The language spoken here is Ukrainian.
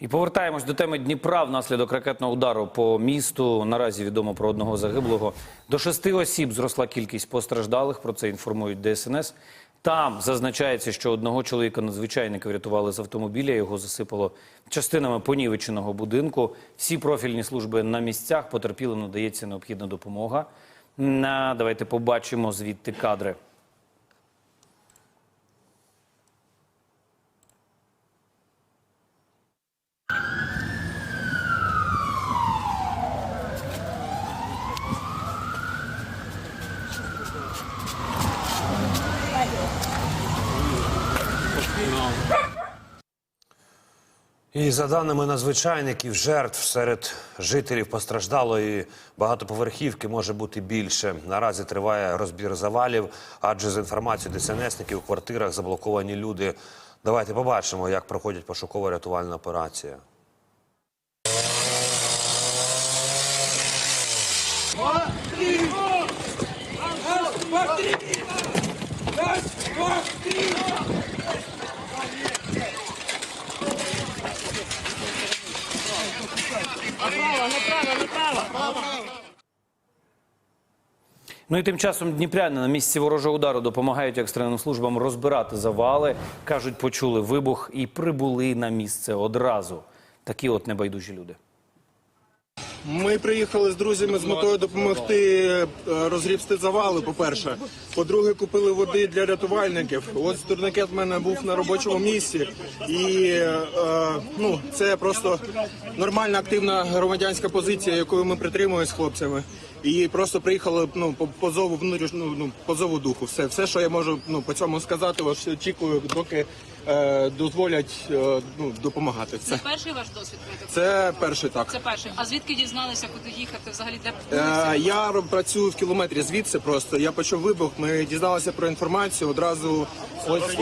І повертаємось до теми Дніпра внаслідок ракетного удару по місту. Наразі відомо про одного загиблого. До шести осіб зросла кількість постраждалих. Про це інформують ДСНС. Там зазначається, що одного чоловіка надзвичайники врятували з автомобіля. Його засипало частинами понівеченого будинку. Всі профільні служби на місцях потерпілим надається необхідна допомога. Давайте побачимо звідти кадри. І за даними надзвичайників, жертв серед жителів постраждалої багатоповерхівки може бути більше. Наразі триває розбір завалів, адже з інформацією ДСНСників у квартирах заблоковані люди. Давайте побачимо, як проходить пошуково-рятувальна операція. Ну і тим часом дніпряни на місці ворожого удару допомагають екстреним службам розбирати завали. кажуть, почули вибух і прибули на місце одразу. Такі от небайдужі люди. Ми приїхали з друзями з метою допомогти е, розгрібсти завали. По-перше, по-друге, купили води для рятувальників. Ось турникет в мене був на робочому місці, і е, ну це просто нормальна активна громадянська позиція, якою ми притримуємося з хлопцями. І просто приїхали ну по, по зову внутрішньому ну, по зову духу. Все, все, що я можу ну по цьому сказати. Ось очікую, доки е, дозволять е, ну допомагати. Це Це перший ваш досвід? це перший так. Це перший. А звідки дізналися, куди їхати? Взагалі де Е, я роб- працюю в кілометрі звідси. Просто я почув вибух. Ми дізналися про інформацію одразу. Ось